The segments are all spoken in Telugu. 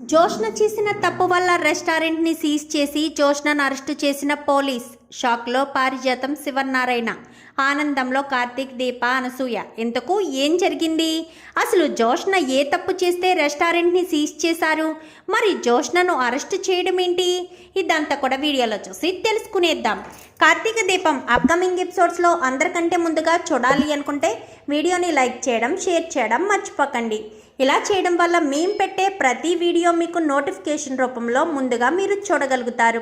జోష్న చేసిన తప్పు వల్ల రెస్టారెంట్ని సీజ్ చేసి జోష్నను అరెస్టు చేసిన పోలీస్. షాక్లో పారిజాతం శివనారాయణ ఆనందంలో కార్తీక్ దీప అనసూయ. ఇంతకు ఏం జరిగింది? అసలు జోష్న ఏ తప్పు చేస్తే రెస్టారెంట్ని సీజ్ చేశారు? మరి జోష్నను అరెస్టు చేయడం ఏంటి? ఇదంతా కూడా వీడియోలో చూసి తెలుసుకునేద్దాం. కార్తీక దీపం అప్కమింగ్ ఎపిసోడ్స్లో అందరికంటే ముందుగా చూడాలి అనుకుంటే వీడియోని లైక్ చేయడం షేర్ చేయడం మర్చిపోకండి. ఇలా చేయడం వల్ల మేము పెట్టే ప్రతి వీడియో మీకు నోటిఫికేషన్ రూపంలో ముందుగా మీరు చూడగలుగుతారు.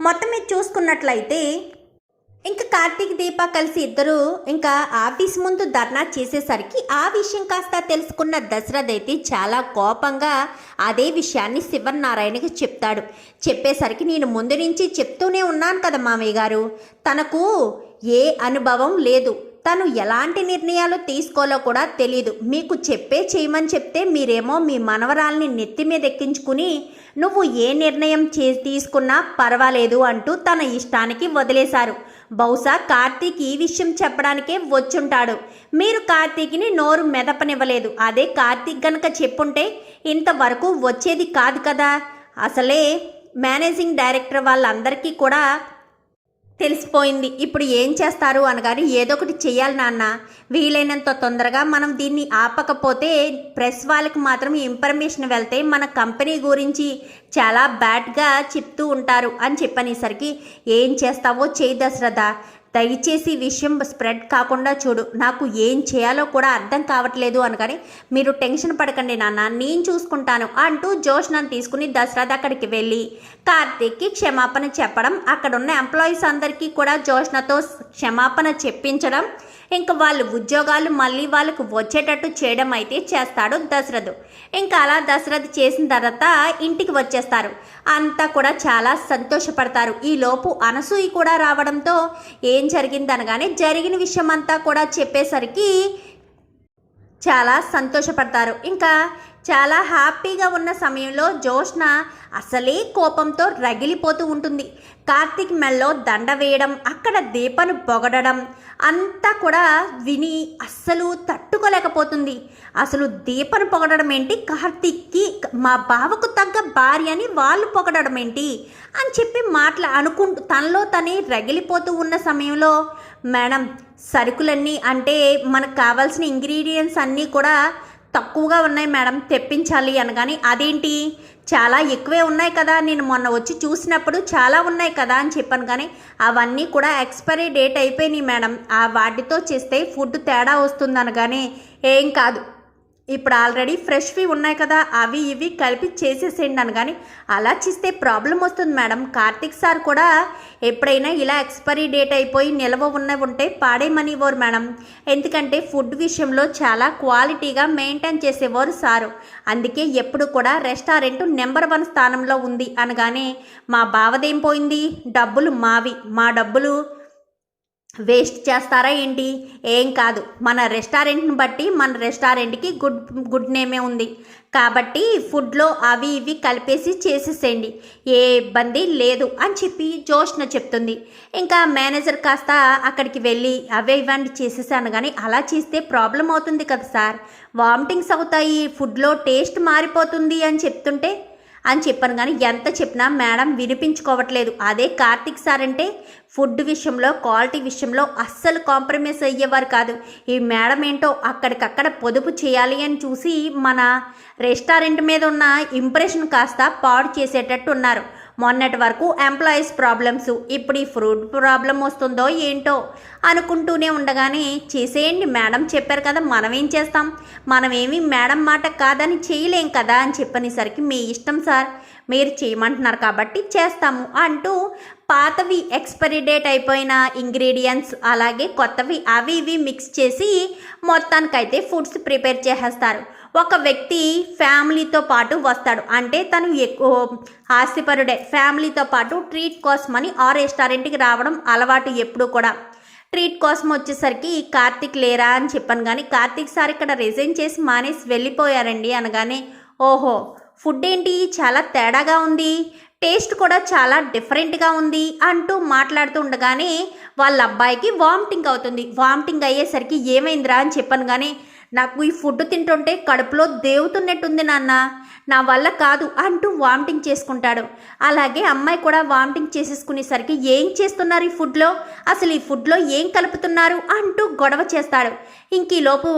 మొత్తం మీరు చూసుకున్నట్లయితే ఇంకా కార్తీక్ దీప కలిసి ఇద్దరు ఇంకా ఆఫీస్ ముందు ధర్నా చేసేసరికి ఆ విషయం కాస్త తెలుసుకున్న దశరథ్ అయితే చాలా కోపంగా అదే విషయాన్ని శివనారాయణకి చెప్తాడు. చెప్పేసరికి నేను ముందు నుంచి చెప్తూనే ఉన్నాను కదా మామయ్య గారు. తనకు ఏ అనుభవం లేదు. తను ఎలాంటి నిర్ణయాలు తీసుకోవాలో కూడా తెలియదు మీకు చెప్పే చేయమని చెప్తే మీరేమో మీ మనవరాల్ని నెత్తి మీద ఎక్కించుకుని నువ్వు ఏ నిర్ణయం చే తీసుకున్నా పర్వాలేదు అంటూ తన ఇష్టానికి వదిలేశారు. బహుశా కార్తీక్ ఈ విషయం చెప్పడానికే వచ్చుంటాడు. మీరు కార్తీక్ని నోరు మెదపనివ్వలేదు. అదే కార్తీక్ గనక చెప్పుంటే ఇంతవరకు వచ్చేది కాదు కదా. అసలే మేనేజింగ్ డైరెక్టర్ వాళ్ళందరికీ కూడా తెలిసిపోయింది. ఇప్పుడు ఏం చేస్తారు అనగాని ఏదో ఒకటి చేయాలి నాన్న. వీలైనంత తొందరగా మనం దీన్ని ఆపకపోతే ప్రెస్ వాళ్ళకి మాత్రం ఇన్ఫర్మేషన్ వెళ్తే మన కంపెనీ గురించి చాలా బ్యాడ్గా చెప్తూ ఉంటారు అని చెప్పనేసరికి ఏం చేస్తావో చేయి దశరథ. దయచేసి విషయం స్ప్రెడ్ కాకుండా చూడు. నాకు ఏం చేయాలో కూడా అర్థం కావట్లేదు అనగానే మీరు టెన్షన్ పడకండి నాన్న నేను చూసుకుంటాను అంటూ జోష్నను తీసుకుని దసరా అక్కడికి వెళ్ళి కార్తీక్కి క్షమాపణ చెప్పడం అక్కడున్న ఎంప్లాయీస్ అందరికీ కూడా జోష్నతో క్షమాపణ చెప్పించడం ఇంకా వాళ్ళు ఉద్యోగాలు మళ్ళీ వాళ్ళకు వచ్చేటట్టు చేయడం అయితే చేస్తాడు దశరథ్. ఇంకా అలా దశరథ్ చేసిన తర్వాత ఇంటికి వచ్చేస్తారు. అంతా కూడా చాలా సంతోషపడతారు. ఈ లోపు అనసూయ కూడా రావడంతో ఏం జరిగింది అనగానే జరిగిన విషయం అంతా కూడా చెప్పేసరికి చాలా సంతోషపడతారు. ఇంకా చాలా హ్యాపీగా ఉన్న సమయంలో జోష్న అసలే కోపంతో రగిలిపోతూ ఉంటుంది. కార్తీక్ మెల్లో దండ వేయడం అక్కడ దీపను పొగడడం అంతా కూడా విని అస్సలు తట్టుకోలేకపోతుంది. అసలు దీపను పొగడడం ఏంటి? కార్తీక్కి మా బావకు తగ్గ భార్య అని వాళ్ళు పొగడడం ఏంటి? అని చెప్పి మాట్లా అనుకుంటూ తనలో తనే రగిలిపోతూ ఉన్న సమయంలో మేడం సరుకులన్నీ అంటే మనకు కావాల్సిన ఇంగ్రీడియంట్స్ అన్నీ కూడా తక్కువగా ఉన్నాయి మేడం తెప్పించాలి అనగాని అదేంటి? చాలా ఎక్కువే ఉన్నాయి కదా నేను మొన్న వచ్చి చూసినప్పుడు చాలా ఉన్నాయి కదా అని చెప్పాను కానీ అవన్నీ కూడా ఎక్స్పైరీ డేట్ అయిపోయినాయి మేడం. ఆ వాటితో చేస్తే ఫుడ్ తేడా వస్తుంది అనగానే ఏం కాదు. ఇప్పుడు ఆల్రెడీ ఫ్రెష్వి ఉన్నాయి కదా అవి ఇవి కలిపి చేసేసేయండి అని. కానీ అలా చేస్తే ప్రాబ్లం వస్తుంది మేడం. కార్తిక్ సార్ కూడా ఎప్పుడైనా ఇలా ఎక్స్పైరీ డేట్ అయిపోయి నిల్వ ఉన్నవి ఉంటే పాడేయమనివ్వరు మేడం. ఎందుకంటే ఫుడ్ విషయంలో చాలా క్వాలిటీగా మెయింటైన్ చేసేవారు సారు. అందుకే ఎప్పుడు కూడా రెస్టారెంట్ నెంబర్ వన్ స్థానంలో ఉంది అనగానే మా బావదేం పోయింది? డబ్బులు మావి. మా డబ్బులు వేస్ట్ చేస్తారా ఏంటి? ఏం కాదు. మన రెస్టారెంట్ని బట్టి మన రెస్టారెంట్కి గుడ్ గుడ్ నేమే ఉంది. కాబట్టి ఫుడ్లో అవి ఇవి కలిపేసి చేసేసేయండి. ఏ ఇబ్బంది లేదు అని చెప్పి జోష్న చెప్తుంది. ఇంకా మేనేజర్ కాస్త అక్కడికి వెళ్ళి అవే ఇవ్వండి చేసేసాను కానీ అలా చేస్తే ప్రాబ్లం అవుతుంది కదా సార్. వామిటింగ్స్ అవుతాయి ఫుడ్లో టేస్ట్ మారిపోతుంది అని చెప్తుంటే అని చెప్పాను కానీ ఎంత చెప్పినా మేడం వినిపించుకోవట్లేదు. అదే కార్తిక్ సార్ అంటే ఫుడ్ విషయంలో క్వాలిటీ విషయంలో అస్సలు కాంప్రమైజ్ అయ్యేవారు కాదు. ఈ మేడం ఏంటో అక్కడికక్కడ పొదుపు చేయాలి అని చూసి మన రెస్టారెంట్ మీద ఉన్న ఇంప్రెషన్ కాస్త పాడు చేసేటట్టు ఉన్నారు మొన్నటి వరకు ఎంప్లాయీస్ ప్రాబ్లమ్స్ ఇప్పుడు ఈ ఫ్రూట్ ప్రాబ్లం వస్తుందో ఏంటో అనుకుంటూనే ఉండగానే చేసేయండి మేడం చెప్పారు కదా మనం ఏం చేస్తాం? మనమేమి మేడం మాట కాదని చేయలేం కదా అని చెప్పనేసరికి మీ ఇష్టం సార్ మీరు చేయమంటున్నారు కాబట్టి చేస్తాము అంటూ పాతవి ఎక్స్పైరీ డేట్ అయిపోయిన ఇంగ్రీడియంట్స్ అలాగే కొత్తవి అవి ఇవి మిక్స్ చేసి మొత్తానికైతే ఫుడ్స్ ప్రిపేర్ చేసేస్తారు. ఒక వ్యక్తి ఫ్యామిలీతో పాటు వస్తాడు. అంటే తను ఎక్కువ ఆస్తిపరుడే. ఫ్యామిలీతో పాటు ట్రీట్ కోసం అని ఆ రెస్టారెంట్కి రావడం అలవాటు ఎప్పుడు కూడా. ట్రీట్ కోసం వచ్చేసరికి కార్తిక్ లేరా అని చెప్పాను కానీ కార్తిక్ సార్ ఇక్కడ రిజైన్ చేసి మానేసి వెళ్ళిపోయారండి అనగానే ఓహో ఫుడ్ ఏంటి? చాలా తేడాగా ఉంది. టేస్ట్ కూడా చాలా డిఫరెంట్గా ఉంది అంటూ మాట్లాడుతూ ఉండగానే వాళ్ళ అబ్బాయికి వామిటింగ్ అవుతుంది. వామిటింగ్ అయ్యేసరికి ఏమైందిరా అని చెప్పాను కానీ నాకు ఈ ఫుడ్ తింటుంటే కడుపులో దేవుతున్నట్టుంది నాన్న. నా వల్ల కాదు అంటూ వామిటింగ్ చేసుకుంటాడు. అలాగే అమ్మాయి కూడా వామిటింగ్ చేసేసుకునేసరికి ఏం చేస్తున్నారు ఈ ఫుడ్లో? అసలు ఈ ఫుడ్లో ఏం కలుపుతున్నారు? అంటూ గొడవ చేస్తాడు. ఇంక ఈ లోపు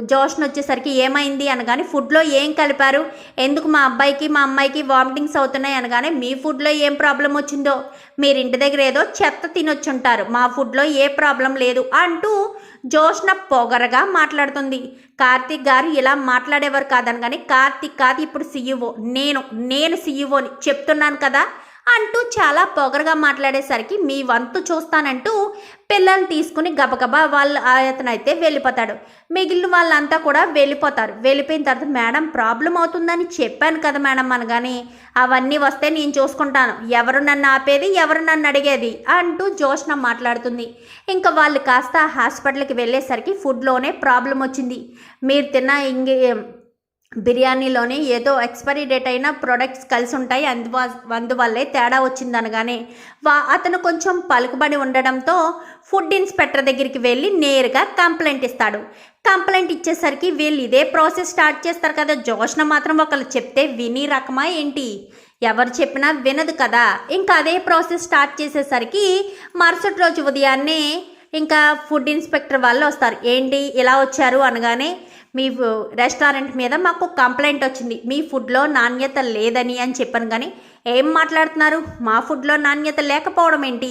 జోష్న్ వచ్చేసరికి ఏమైంది అనగానే ఫుడ్లో ఏం కలిపారు? ఎందుకు మా అబ్బాయికి మా అమ్మాయికి వామిటింగ్స్ అవుతున్నాయి అనగానే మీ ఫుడ్లో ఏం ప్రాబ్లం వచ్చిందో? మీరు ఇంటి దగ్గర ఏదో చెత్త తినొచ్చుంటారు. మా ఫుడ్లో ఏ ప్రాబ్లం లేదు అంటూ జోష్న పొగరగా మాట్లాడుతుంది. కార్తీక్ గారు ఇలా మాట్లాడేవారు కాదని కానీ కార్తీక్ కాదు ఇప్పుడు సీఈఓ. నేను నేను సీఈఓని చెప్తున్నాను కదా. అంటూ చాలా పొగరగా మాట్లాడేసరికి మీ వంతు చూస్తానంటూ పిల్లల్ని తీసుకుని గబగబా వాళ్ళు అతనైతే వెళ్ళిపోతాడు. మిగిలిన వాళ్ళంతా కూడా వెళ్ళిపోతారు. వెళ్ళిపోయిన తర్వాత మేడం ప్రాబ్లం అవుతుందని చెప్పాను కదా మేడం అనగాని అవన్నీ వస్తే నేను చూసుకుంటాను. ఎవరు నన్ను ఆపేది ఎవరు నన్ను అడిగేది? అంటూ జోష్న మాట్లాడుతుంది. ఇంకా వాళ్ళు కాస్త హాస్పిటల్కి వెళ్ళేసరికి ఫుడ్లోనే ప్రాబ్లం వచ్చింది. మీరు తిన్న ఇంగే బిర్యానీలోని ఏదో ఎక్స్పైరీ డేట్ అయిన ప్రొడక్ట్స్ కలిసి ఉంటాయి అందువ అందువల్లే తేడా వచ్చిందనగానే వా అతను కొంచెం పలుకుబడి ఉండడంతో ఫుడ్ ఇన్స్పెక్టర్ దగ్గరికి వెళ్ళి నేరుగా కంప్లైంట్ ఇస్తాడు. కంప్లైంట్ ఇచ్చేసరికి వీళ్ళు ఇదే ప్రాసెస్ స్టార్ట్ చేస్తారు కదా జోష్న మాత్రం ఒకళ్ళు చెప్తే విని రకమా ఏంటి? ఎవరు చెప్పినా వినదు కదా. ఇంకా అదే ప్రాసెస్ స్టార్ట్ చేసేసరికి మరుసటి రోజు ఉదయాన్నే ఇంకా ఫుడ్ ఇన్స్పెక్టర్ వాళ్ళు వస్తారు. ఏంటి ఇలా వచ్చారు అనగానే మీ రెస్టారెంట్ మీద మాకు కంప్లైంట్ వచ్చింది. మీ ఫుడ్లో నాణ్యత లేదని అని చెప్పాను కానీ ఏం మాట్లాడుతున్నారు? మా ఫుడ్లో నాణ్యత లేకపోవడం ఏంటి?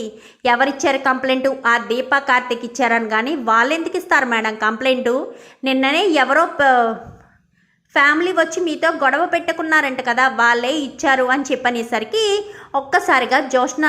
ఎవరిచ్చారు కంప్లైంట్? ఆ దీపా కార్తిక్ ఇచ్చారని కానీ వాళ్ళు ఎందుకు ఇస్తారు మేడం కంప్లైంట్? నిన్ననే ఎవరో ఫ్యామిలీ వచ్చి మీతో గొడవ పెట్టుకున్నారంట కదా వాళ్ళే ఇచ్చారు అని చెప్పనేసరికి ఒక్కసారిగా జోష్న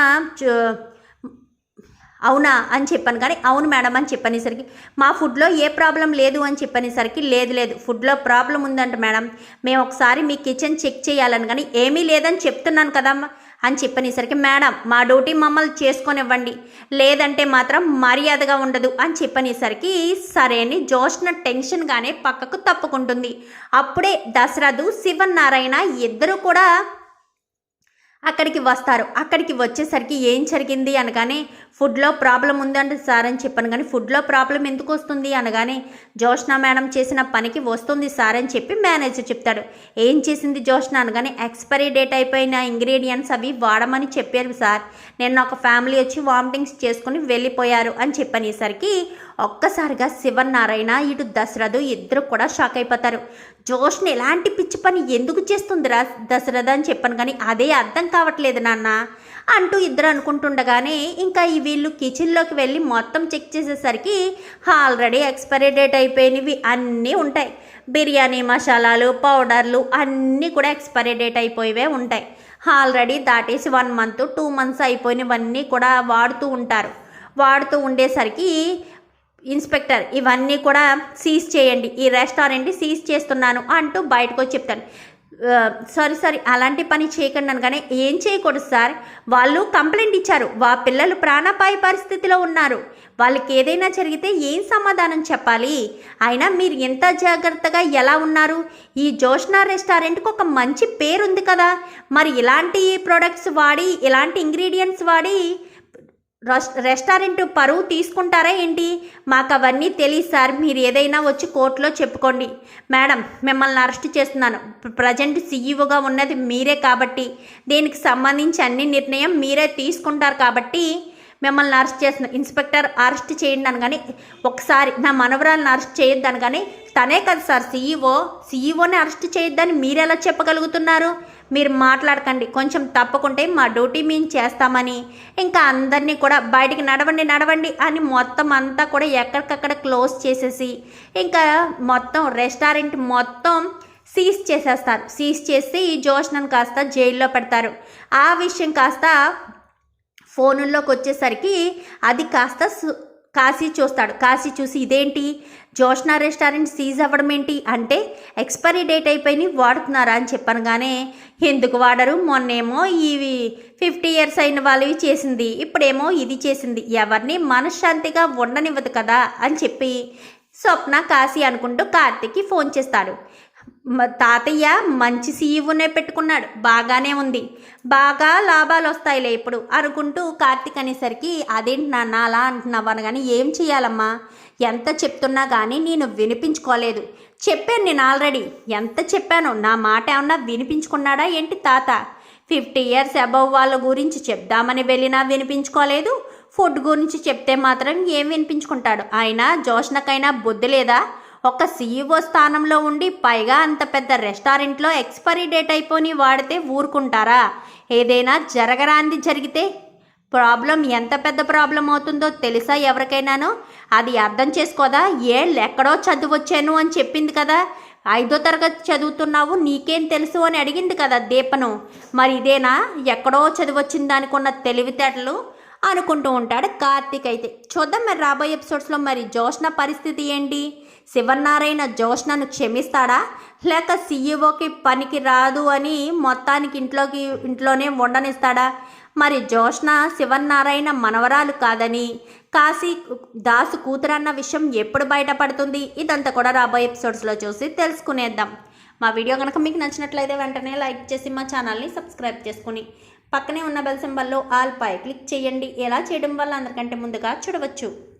అవునా అని చెప్పాను. కానీ అవును మేడం అని చెప్పనేసరికి మా ఫుడ్లో ఏ ప్రాబ్లం లేదు అని చెప్పనేసరికి లేదు లేదు ఫుడ్లో ప్రాబ్లం ఉందంట మేడం. మేము ఒకసారి మీ కిచెన్ చెక్ చేయాలని కానీ ఏమీ లేదని చెప్తున్నాను కదమ్మా అని చెప్పనేసరికి మేడం మా డ్యూటీ మమ్మల్ని చేసుకొనివ్వండి. లేదంటే మాత్రం మర్యాదగా ఉండదు అని చెప్పనేసరికి సరే అని జోష్న టెన్షన్గానే పక్కకు తప్పుకుంటుంది. అప్పుడే దశరథు శివనారాయణ ఇద్దరు కూడా అక్కడికి వస్తారు. అక్కడికి వచ్చేసరికి ఏం జరిగింది అనగానే ఫుడ్లో ప్రాబ్లం ఉందంటే సార్ అని చెప్పాను. కానీ ఫుడ్లో ప్రాబ్లం ఎందుకు వస్తుంది అనగానే జోష్నా మేడం చేసిన పనికి వస్తుంది సార్ అని చెప్పి మేనేజర్ చెప్తాడు. ఏం చేసింది జోష్నా అనగానే ఎక్స్పైరీ డేట్ అయిపోయిన ఇంగ్రీడియంట్స్ అవి వాడమని చెప్పారు సార్. నేను ఒక ఫ్యామిలీ వచ్చి వామిటింగ్స్ చేసుకుని వెళ్ళిపోయారు అని చెప్పనేసరికి ఒక్కసారిగా శివనారాయణ ఇటు దశరథు ఇద్దరు కూడా షాక్ అయిపోతారు. జోష్ని ఎలాంటి పిచ్చి పని ఎందుకు చేస్తుందిరా దశరథ? అని చెప్పాను. కానీ అదే అర్థం కావట్లేదు నాన్న. అంటూ ఇద్దరు అనుకుంటుండగానే ఇంకా ఈ వీళ్ళు కిచెన్లోకి వెళ్ళి మొత్తం చెక్ చేసేసరికి ఆల్రెడీ ఎక్స్పైరీ డేట్ అయిపోయినవి అన్నీ ఉంటాయి. బిర్యానీ మసాలాలు పౌడర్లు అన్నీ కూడా ఎక్స్పైరీ డేట్ అయిపోయివే ఉంటాయి. ఆల్రెడీ దాటేసి వన్ మంత్ టూ మంత్స్ అయిపోయినవన్నీ కూడా వాడుతూ ఉంటారు. వాడుతూ ఉండేసరికి ఇన్స్పెక్టర్ ఇవన్నీ కూడా సీజ్ చేయండి ఈ రెస్టారెంట్ సీజ్ చేస్తున్నాను అంటూ బయటకు వచ్చి చెప్తాను సారీ సారీ అలాంటి పని చేయకండి అనగానే ఏం చేయకూడదు సార్. వాళ్ళు కంప్లైంట్ ఇచ్చారు. వా పిల్లలు ప్రాణాపాయ పరిస్థితిలో ఉన్నారు. వాళ్ళకి ఏదైనా జరిగితే ఏం సమాధానం చెప్పాలి? అయినా మీరు ఎంత జాగ్రత్తగా ఎలా ఉన్నారు? ఈ జోష్నా రెస్టారెంట్కి ఒక మంచి పేరు ఉంది కదా. మరి ఇలాంటి ప్రొడక్ట్స్ వాడి ఇలాంటి ఇంగ్రీడియంట్స్ వాడి రెస్టారెంట్ పరువు తీసుకుంటారా ఏంటి? మాకు అవన్నీ తెలియదు సార్. మీరు ఏదైనా వచ్చి కోర్టులో చెప్పుకోండి. మేడం మిమ్మల్ని అరెస్ట్ చేస్తున్నాను. ప్రజెంట్ సీఈఓగా ఉన్నది మీరే కాబట్టి దీనికి సంబంధించి అన్ని నిర్ణయం మీరే తీసుకుంటారు కాబట్టి మిమ్మల్ని అరెస్ట్ చేస్తున్నాను ఇన్స్పెక్టర్ అరెస్ట్ చేయండి అని కానీ ఒకసారి నా మనవరాలను అరెస్ట్ చేయొద్దని కానీ తనే కదా సార్ సీఈఓ. సీఈఓని అరెస్ట్ చేయొద్దని మీరు ఎలా చెప్పగలుగుతున్నారు? మీరు మాట్లాడకండి. కొంచెం తప్పకుంటే మా డ్యూటీ మేము చేస్తామని. ఇంకా అందరినీ కూడా బయటికి నడవండి నడవండి అని మొత్తం అంతా కూడా ఎక్కడికక్కడ క్లోజ్ చేసేసి ఇంకా మొత్తం రెస్టారెంట్ మొత్తం సీజ్ చేసేస్తారు. సీజ్ చేసి ఈ జోష్నను కాస్త జైల్లో పెడతారు. ఆ విషయం కాస్త ఫోనుల్లోకి వచ్చేసరికి అది కాస్త సు- కాశీ చూస్తాడు. కాశీ చూసి ఇదేంటి? జోష్నా రెస్టారెంట్ సీజ్ అవ్వడం ఏంటి? అంటే ఎక్స్పైరీ డేట్ అయిపోయి వాడుతున్నారా అని చెప్పనగానే ఎందుకు వాడరు? మొన్నేమో ఇవి ఫిఫ్టీ ఇయర్స్ అయిన వాళ్ళవి చేసింది. ఇప్పుడేమో ఇది చేసింది. ఎవరిని మనశ్శాంతిగా ఉండనివ్వదు కదా అని చెప్పి స్వప్న కాశీ అనుకుంటూ కార్తిక్కి ఫోన్ చేస్తాడు. తాతయ్య మంచి సీఈఓనే పెట్టుకున్నాడు. బాగానే ఉంది. బాగా లాభాలు వస్తాయిలే ఇప్పుడు. అనుకుంటూ కార్తీక్ అనేసరికి అదేంటి నాన్న అలా అంటున్నావు అనగాని ఏం చేయాలమ్మా ఎంత చెప్తున్నా కానీ నేను వినిపించుకోలేదు. చెప్పాను నేను ఆల్రెడీ. ఎంత చెప్పాను? నా మాట ఏమన్నా వినిపించుకున్నాడా ఏంటి తాత? ఫిఫ్టీ ఇయర్స్ అబవ్ వాళ్ళ గురించి చెప్దామని వెళ్ళినా వినిపించుకోలేదు. ఫుడ్ గురించి చెప్తే మాత్రం ఏం వినిపించుకుంటాడు? ఆయన జోష్నకైనా బుద్ధి లేదా? ఒక సీఈఓ స్థానంలో ఉండి పైగా అంత పెద్ద రెస్టారెంట్లో ఎక్స్పైరీ డేట్ అయిపోని వాడితే ఊరుకుంటారా? ఏదైనా జరగరాంది జరిగితే ప్రాబ్లం ఎంత పెద్ద ప్రాబ్లం అవుతుందో తెలుసా ఎవరికైనానో? అది అర్థం చేసుకోదా? ఏళ్ళు ఎక్కడో చదువొచ్చాను అని చెప్పింది కదా? ఐదో తరగతి చదువుతున్నావు నీకేం తెలుసు అని అడిగింది కదా దీపను. మరి ఇదేనా? ఎక్కడో చదివొచ్చిన అనుకున్న తెలివితేటలు అనుకుంటూ ఉంటాడు కార్తీక్ అయితే. చూద్దాం మరి రాబోయే ఎపిసోడ్స్లో మరి జోష్న పరిస్థితి ఏంటి? శివనారాయణ జోష్నను క్షమిస్తాడా? లేక సీఈఓకి పనికి రాదు అని మొత్తానికి ఇంట్లోకి ఇంట్లోనే ఉండనిస్తాడా? మరి జోష్న శివనారాయణ మనవరాలు కాదని కాశీ దాసు కూతురన్న విషయం ఎప్పుడు బయటపడుతుంది? ఇదంతా కూడా రాబోయే ఎపిసోడ్స్లో చూసి తెలుసుకునేద్దాం. మా వీడియో కనుక మీకు నచ్చినట్లయితే వెంటనే లైక్ చేసి మా ఛానల్ని సబ్స్క్రైబ్ చేసుకుని పక్కనే ఉన్న బెల్ సింబల్లో ఆల్ పై క్లిక్ చేయండి. ఎలా చేయడం వల్ల అందరికంటే ముందుగా చూడవచ్చు.